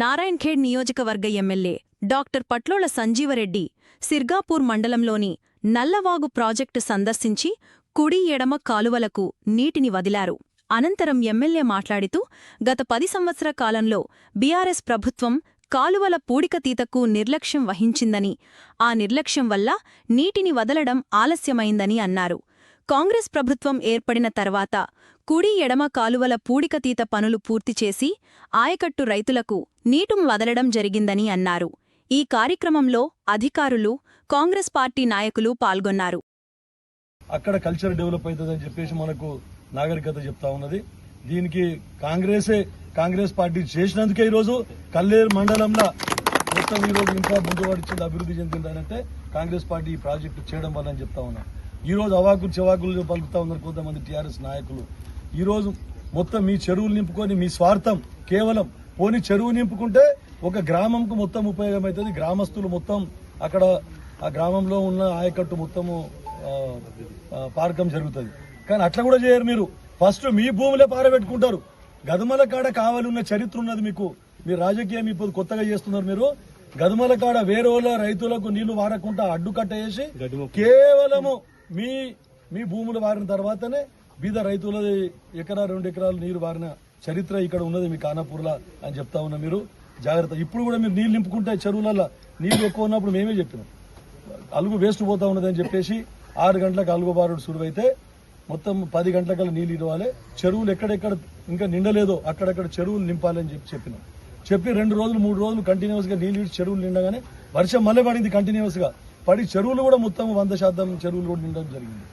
నారాయణఖేడ్ నియోజకవర్గ MLA doctor Patlola Sanjeeva Reddy Sirgapur మండలంలోని Nallavagu project సందర్శించి కుడి ఎడమ కాలువలకు నీటిని వదిలారు. అనంతరం ఎమ్మెల్యే మాట్లాడుతూ గత పది సంవత్సర కాలంలో బీఆర్ఎస్ ప్రభుత్వం కాలువల పూడికతీతకు నిర్లక్ష్యం వహించిందని ఆ నిర్లక్ష్యం వల్ల నీటిని వదలడం ఆలస్యమైందని అన్నారు. కాంగ్రెస్ ప్రభుత్వం ఏర్పడిన తర్వాత కుడి ఎడమ కాలువల పూడికతీత పనులు పూర్తి చేసి ఆయకట్టు రైతులకు నీటుం వదలడం జరిగిందని అన్నారు. ఈ కార్యక్రమంలో అధికారులు కాంగ్రెస్ పార్టీ నాయకులు పాల్గొన్నారు. అక్కడ కల్చర్ డెవలప్ అవుతుందని చెప్పేసి మనకు నాగరికత చెప్తా ఉన్నది. దీనికి కాంగ్రెసే కాంగ్రెస్ పార్టీ చేసినందుకే ఈరోజు కల్లేరు మండలంలో మొత్తం ఈరోజు ఇంకా ముందు పడిచింది అభివృద్ధి చెందిందనంటే కాంగ్రెస్ పార్టీ ఈ ప్రాజెక్టు చేయడం వల్ల అని చెప్తా ఉన్నాను ఈ రోజు అవాకులు చెవాకులు పలుకుతా ఉన్నారు కొంతమంది టీఆర్ఎస్ నాయకులు. ఈ రోజు మొత్తం మీ చెరువులు నింపుకొని మీ స్వార్థం కేవలం పోని చెరువు నింపుకుంటే ఒక గ్రామంకు మొత్తం ఉపయోగం అవుతుంది గ్రామస్తులు మొత్తం అక్కడ ఆ గ్రామంలో ఉన్న ఆయకట్టు మొత్తము పారకం జరుగుతుంది. కానీ అట్లా కూడా చేయరు మీరు. ఫస్ట్ మీ భూములే పారబెట్టుకుంటారు. గదుమల కాడ కావాలి ఉన్న చరిత్ర ఉన్నది మీకు. మీరు రాజకీయం ఇప్పుడు కొత్తగా చేస్తున్నారు మీరు. గదుమల కాడ వేరే రైతులకు నీళ్ళు వారకుండా అడ్డుకట్ట వేసి కేవలము మీ మీ భూములు వారిన తర్వాతనే బీద రైతులది ఎకరా రెండు ఎకరాలు నీరు వారిన చరిత్ర ఇక్కడ ఉన్నది మీ కానాపూర్లా అని చెప్తా ఉన్నా మీరు. జాగ్రత్త. ఇప్పుడు కూడా మీరు నీళ్ళు నింపుకుంటే చెరువులలో నీళ్ళు ఎక్కువ ఉన్నప్పుడు మేమే చెప్పినాం. అలుగు వేస్ట్ పోతా ఉన్నదని చెప్పేసి ఆరు గంటలకు అలుగు బారుడు సురువైతే మొత్తం పది గంటలకల్లా నీళ్ళు ఇవ్వాలి చెరువులు ఎక్కడెక్కడ ఇంకా నిండలేదో అక్కడక్కడ చెరువులు నింపాలని చెప్పి చెప్పినాం. చెప్పి రెండు రోజులు మూడు రోజులు కంటిన్యూస్గా నీళ్ళు ఇచ్చి చెరువులు నిండగానే వర్షం మళ్ళీ పడింది కంటిన్యూస్గా పడి చెరువులు కూడా మొత్తం వంద శాతం చెరువులు కూడా నిండడం జరిగింది.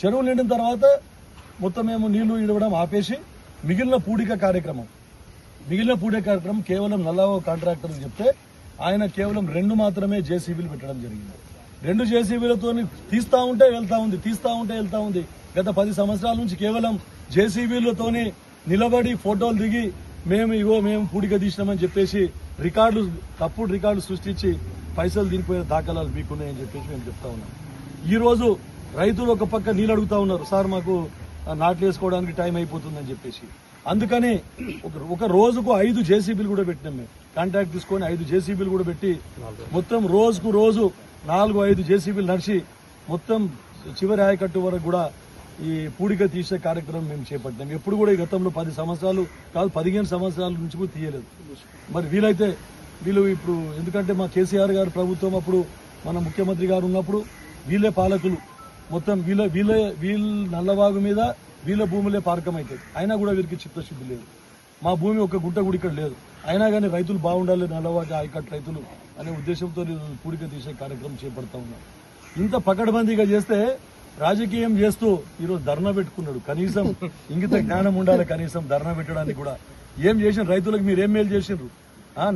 చెరువులు నిండిన తర్వాత మొత్తం మేము నీళ్ళు ఇడవడం ఆపేసి మిగిలిన పూడిక కార్యక్రమం. మిగిలిన పూడిక కార్యక్రమం కేవలం నల్లవో కాంట్రాక్టర్ చెప్తే ఆయన కేవలం రెండు మాత్రమే జేసీబీలు పెట్టడం జరిగింది. రెండు జేసీబీలతో తీస్తా ఉంటే వెళ్తా ఉంది తీస్తా ఉంటే వెళ్తా ఉంది. గత పది సంవత్సరాల నుంచి కేవలం జేసీబీలతోని నిలబడి ఫోటోలు దిగి మేము ఇవో మేము పూడిక తీసినామని చెప్పేసి రికార్డులు తప్పుడు రికార్డులు సృష్టించి పైసలు దీనిపోయిన దాఖలాలు మీకున్నాయని చెప్పేసి మేము చెప్తా ఉన్నాం. ఈరోజు రైతులు ఒక పక్క నీళ్ళు అడుగుతా ఉన్నారు సార్ మాకు నాట్లు వేసుకోవడానికి టైం అయిపోతుందని చెప్పేసి. అందుకని ఒక ఒక రోజుకు ఐదు జేసీబీలు కూడా పెట్టినాం మేము. కాంట్రాక్ట్ తీసుకొని ఐదు జేసీబీలు కూడా పెట్టి మొత్తం రోజుకు రోజు నాలుగు ఐదు జేసీబీలు నడిచి మొత్తం చివరి ఆయకట్టు వరకు కూడా ఈ పూడిక తీసే కార్యక్రమం మేము చేపట్టినాం. ఎప్పుడు కూడా ఈ గతంలో పది సంవత్సరాలు కాదు పదిహేను సంవత్సరాల నుంచి కూడా తీయలేదు. మరి వీలైతే వీళ్ళు ఇప్పుడు ఎందుకంటే మా కేసీఆర్ గారు ప్రభుత్వం అప్పుడు మన ముఖ్యమంత్రి గారు ఉన్నప్పుడు వీళ్ళే పాలకులు. మొత్తం వీళ్ళ వీళ్ళ వీళ్ళ నల్లవాగు మీద వీళ్ళ భూములే పారకం అవుతుంది అయినా కూడా వీరికి చిత్తశుద్ధి లేదు. మా భూమి ఒక గుంట కూడా ఇక్కడ లేదు. అయినా కానీ రైతులు బాగుండాలి నల్లవాగు ఆయకట్ రైతులు అనే ఉద్దేశంతో నేను పూడిక తీసే కార్యక్రమం చేపడతా ఉన్నాను ఇంత పకడ్బందీగా చేస్తే రాజకీయం చేస్తూ ఈరోజు ధర్నా పెట్టుకున్నాడు. కనీసం ఇంగిత జ్ఞానం ఉండాలి కనీసం ధర్నా పెట్టడానికి కూడా. ఏం చేసిన రైతులకు మీరు ఏం మేలు చేసిండ్రు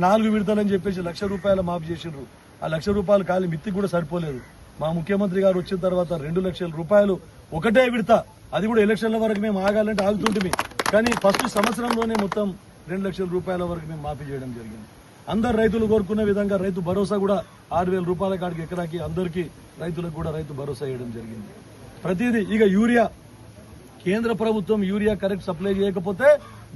నాలుగు విడతలని చెప్పేసి లక్ష రూపాయల మాఫ్ చేసిండ్రు. ఆ లక్ష రూపాయలు ఖాళీ మిత్తికి కూడా సరిపోలేదు. మా ముఖ్యమంత్రి గారు వచ్చిన తర్వాత రెండు లక్షల రూపాయలు ఒకటే విడత. అది కూడా ఎలక్షన్ల వరకు మేము ఆగాలంటే ఆగుతుంటే కానీ ఫస్ట్ సంవత్సరంలోనే మొత్తం రెండు లక్షల రూపాయల వరకు మేము మాఫీ చేయడం జరిగింది. అందరు రైతులు కోరుకునే విధంగా రైతు భరోసా కూడా ఆరు వేల రూపాయల కాడికి ఎకరాకి అందరికీ రైతులకు కూడా రైతు భరోసా ఇవ్వడం జరిగింది. ప్రతిదీ ఇక యూరియా కేంద్ర ప్రభుత్వం యూరియా కరెక్ట్ సప్లై చేయకపోతే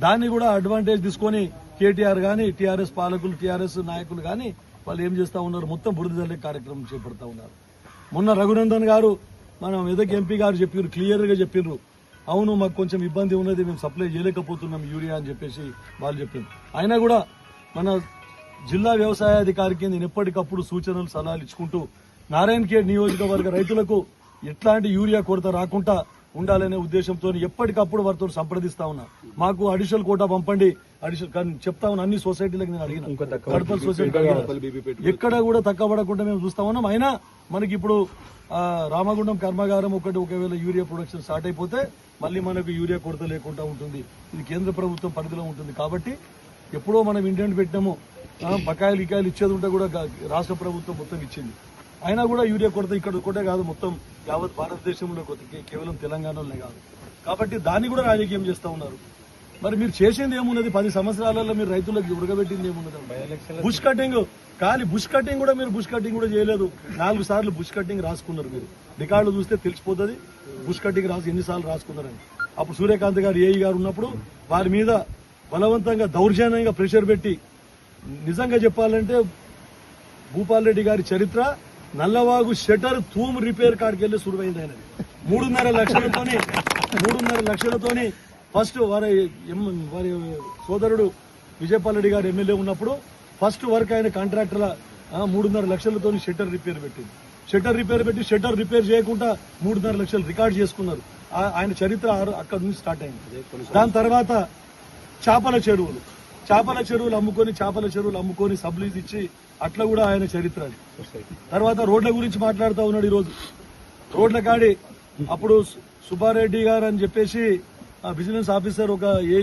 దాన్ని కూడా అడ్వాంటేజ్ తీసుకొని కేటీఆర్ కానీ టీఆర్ఎస్ పాలకులు టీఆర్ఎస్ నాయకులు కానీ వాళ్ళు ఏం చేస్తా ఉన్నారు? మొత్తం బురద జల్లే కార్యక్రమం చేపడతా ఉన్నారు. మొన్న రఘునందన్ గారు మన మెదక్ ఎంపీ గారు చెప్పారు క్లియర్గా చెప్పారు అవును మాకు కొంచెం ఇబ్బంది ఉన్నది మేము సప్లై చేయలేకపోతున్నాం యూరియా అని చెప్పేసి వాళ్ళు చెప్పారు అయినా కూడా మన జిల్లా వ్యవసాయాధికారికి నేను ఎప్పటికప్పుడు సూచనలు సలహాలు ఇచ్చుకుంటూ నారాయణ ఖేడ్ నియోజకవర్గ రైతులకు ఎట్లాంటి యూరియా కొరత రాకుండా ఉండాలనే ఉద్దేశంతో ఎప్పటికప్పుడు వారితో సంప్రదిస్తా ఉన్నా. మాకు అడిషనల్ కోటా పంపండి. అడిషనల్ కానీ చెప్తా ఉన్నా అన్ని సొసైటీలకు నేను అడిగిన. కడపల్ సొసైటీ. ఎక్కడ కూడా తక్కువ పడకుండా మేము చూస్తా ఉన్నాం. అయినా మనకి ఇప్పుడు రామగుండం కర్మాగారం ఒకటి ఒకవేళ యూరియా ప్రొడక్షన్ స్టార్ట్ అయిపోతే మళ్ళీ మనకు యూరియా కొరత లేకుండా ఉంటుంది. ఇది కేంద్ర ప్రభుత్వం పరిధిలో ఉంటుంది. కాబట్టి ఎప్పుడో మనం ఇండియన్ పెట్టినాము. బకాయిలు ఇకాయలు ఇచ్చేది ఉంటే కూడా రాష్ట్ర ప్రభుత్వం మొత్తం ఇచ్చింది. అయినా కూడా యూరియా కొరత ఇక్కడ ఒకటే కాదు మొత్తం యావత్ భారతదేశంలో కేవలం తెలంగాణలోనే కాదు. కాబట్టి దాన్ని కూడా రాజకీయం చేస్తా ఉన్నారు. మరి మీరు చేసింది ఏమున్నది? పది సంవత్సరాలలో మీరు రైతులకు ఉడకబెట్టింది ఏమున్నది? బుష్ కటింగ్ కానీ బుష్ కటింగ్ కూడా మీరు బుష్ కటింగ్ కూడా చేయలేదు. నాలుగు సార్లు బుష్ కటింగ్ రాసుకున్నారు మీరు. రికార్డులు చూస్తే తెలిసిపోతుంది బుష్ కటింగ్ రాసి ఎన్నిసార్లు రాసుకున్నారని. అప్పుడు సూర్యకాంత్ గారు ఏఈ గారు ఉన్నప్పుడు వారి మీద బలవంతంగా దౌర్జన్యంగా ప్రెషర్ పెట్టి నిజంగా చెప్పాలంటే భూపాల్ రెడ్డి గారి చరిత్ర నల్లవాగు షటర్ తూము రిపేర్ కాడికి వెళ్ళి సురువైంది ఆయనది. మూడున్నర లక్షలతోని మూడున్నర లక్షలతోని ఫస్ట్ వారి ఎం- వారి సోదరుడు విజయపాల్రెడ్డి గారు ఎమ్మెల్యే ఉన్నప్పుడు ఫస్ట్ వర్క్ ఆయన కాంట్రాక్టర్ల మూడున్నర లక్షలతోని షట్టర్ రిపేర్ పెట్టింది. షట్టర్ రిపేర్ పెట్టి షట్టర్ రిపేర్ చేయకుండా మూడున్నర లక్షలు రికార్డ్ చేసుకున్నారు. ఆ- ఆయన చరిత్ర ఆ- అక్కడ నుంచి స్టార్ట్ అయింది. దాని తర్వాత చేపల చెరువులు. చేపల చెరువులు అమ్ముకొని చేపల చెరువులు అమ్ముకొని సబ్లీజ్ ఇచ్చి అట్లా కూడా ఆయన చరిత్ర తర్వాత రోడ్ల గురించి మాట్లాడుతూ ఉన్నాడు ఈరోజు. రోడ్ల కాడి అప్పుడు సుబ్బారెడ్డి గారు అని చెప్పేసి ఆ బిజినెస్ ఆఫీసర్ ఒక ఏ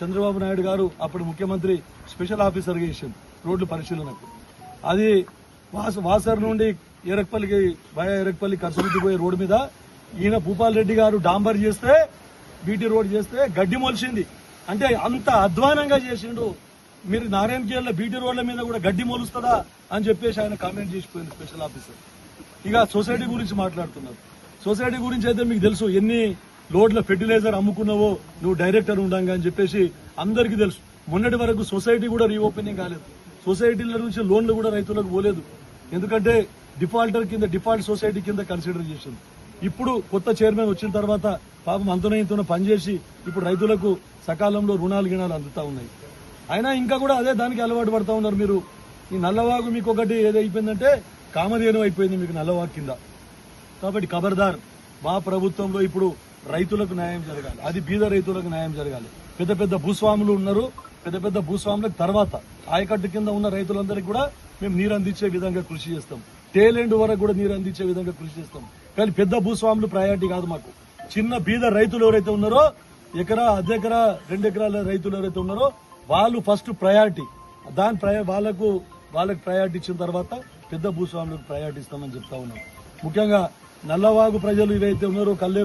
చంద్రబాబు నాయుడు గారు అప్పుడు ముఖ్యమంత్రి స్పెషల్ ఆఫీసర్గా ఇచ్చింది రోడ్లు పరిశీలనకు. అది వాస వాసర్ నుండి ఎరక్పల్లికి భయ ఎరక్పల్లి కరసముద్ది పోయే రోడ్డు మీద ఈయన భూపాల్ రెడ్డి గారు డాంబర్ చేస్తే బీటీ రోడ్ చేస్తే గడ్డి మొలిచింది అంటే అంత అధ్వానంగా చేసిండు మీరు నారాయణ బీటీ రోడ్ల మీద కూడా గడ్డి మొలుస్తుందా అని చెప్పేసి ఆయన కామెంట్ చేసిపోయింది స్పెషల్ ఆఫీసర్ ఇక సొసైటీ గురించి మాట్లాడుతున్నారు. సొసైటీ గురించి అయితే మీకు తెలుసు ఎన్ని లోడ్ల ఫెర్టిలైజర్ అమ్ముకున్నావో నువ్వు డైరెక్టర్ ఉండంగా అని చెప్పేసి అందరికీ తెలుసు. మొన్నటి వరకు సొసైటీ కూడా రీఓపెనింగ్ కాలేదు. సొసైటీల నుంచి లోన్లు కూడా రైతులకు పోలేదు. ఎందుకంటే డిఫాల్టర్ కింద డిఫాల్ట్ సొసైటీ కింద కన్సిడర్ చేసింది. ఇప్పుడు కొత్త చైర్మన్ వచ్చిన తర్వాత పాపం అంతన పనిచేసి ఇప్పుడు రైతులకు సకాలంలో రుణాలు గిణాలు అందుతా ఉన్నాయి. అయినా ఇంకా కూడా అదే దానికి అలవాటు పడతా ఉన్నారు మీరు. ఈ నల్లవాగు మీకు ఒకటి ఏదైపోయిందంటే కామధేను అయిపోయింది మీకు నల్లవాగు కింద. కాబట్టి ఖబర్దార్ మా ప్రభుత్వంలో ఇప్పుడు రైతులకు న్యాయం జరగాలి. అది బీద రైతులకు న్యాయం జరగాలి. పెద్ద పెద్ద భూస్వాములు ఉన్నారు. పెద్ద పెద్ద భూస్వాములకు తర్వాత ఆయకట్టు కింద ఉన్న రైతులందరికీ కూడా మేము నీరు అందించే విధంగా కృషి చేస్తాం. టేలెండ్ వరకు కూడా నీరు అందించే విధంగా కృషి చేస్తాం. కానీ పెద్ద భూస్వాములు ప్రయారిటీ కాదు మాకు. చిన్న బీద రైతులు ఎవరైతే ఉన్నారో ఎకరా అర్ధ ఎకరా రెండు ఎకరాల రైతులు ఎవరైతే ఉన్నారో వాళ్ళు ఫస్ట్ ప్రయారిటీ. దాని ప్రయా వాళ్ళకు వాళ్ళకి ప్రయారిటీ ఇచ్చిన తర్వాత పెద్ద భూస్వాములకు ప్రయారిటీ ఇస్తామని చెప్తా ఉన్నాం. ముఖ్యంగా నల్లవాగు ప్రజలు ఏవైతే ఉన్నారో కల్లే